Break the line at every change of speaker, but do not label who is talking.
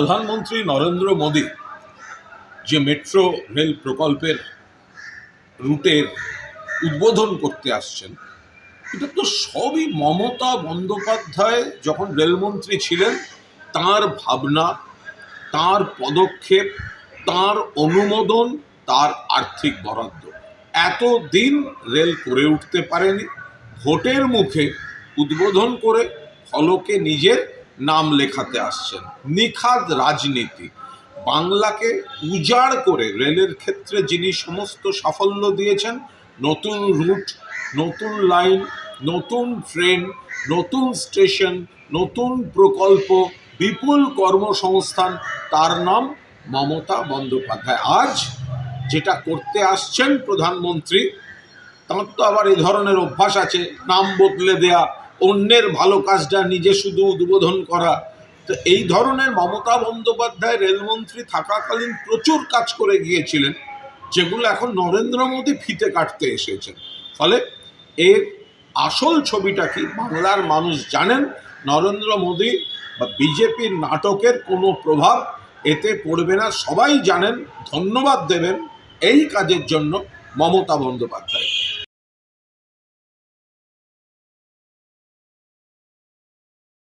প্রধানমন্ত্রী নরেন্দ্র মোদী যে metro rail প্রকল্পের রুটের উদ্বোধন করতে আসছেন, এটা তো সবই মমতা বন্দ্যোপাধ্যায় যখন রেলমন্ত্রী ছিলেন, তার ভাবনা, তার পদক্ষেপ, তার অনুমোদন, তার আর্থিক বরাদ্দ। এতদিন রেল করে উঠতে পারেনি, ভোটের মুখে উদ্বোধন করে ফলকে নিজের নাম লেখাতে আসছেন। নিখাদ রাজনীতি। বাংলাকে উজাড় করে রেলের ক্ষেত্রে যিনি সমস্ত সাফল্য দিয়েছেন, নতুন রুট, নতুন লাইন, নতুন ট্রেন, নতুন স্টেশন, নতুন প্রকল্প, বিপুল কর্মসংস্থান, তার নাম মমতা বন্দ্যোপাধ্যায়। আজ যেটা করতে আসছেন প্রধানমন্ত্রী, তাঁর তো আবার এই ধরনের অভ্যাস আছে, নাম বদলে দেয়া অন্যের ভালো কাজটা নিজে শুধু উদ্বোধন করা। তো এই ধরনের মমতা বন্দ্যোপাধ্যায় রেলমন্ত্রী থাকাকালীন প্রচুর কাজ করে গিয়েছিলেন, যেগুলো এখন নরেন্দ্র মোদী ফিতে কাটতে এসেছেন। ফলে এর আসল ছবিটা কি বাংলার মানুষ জানেন? নরেন্দ্র মোদী বা বিজেপির নাটকের কোনো প্রভাব এতে পড়বে না। সবাই জানেন, ধন্যবাদ দেবেন এই কাজের জন্য মমতা বন্দ্যোপাধ্যায়।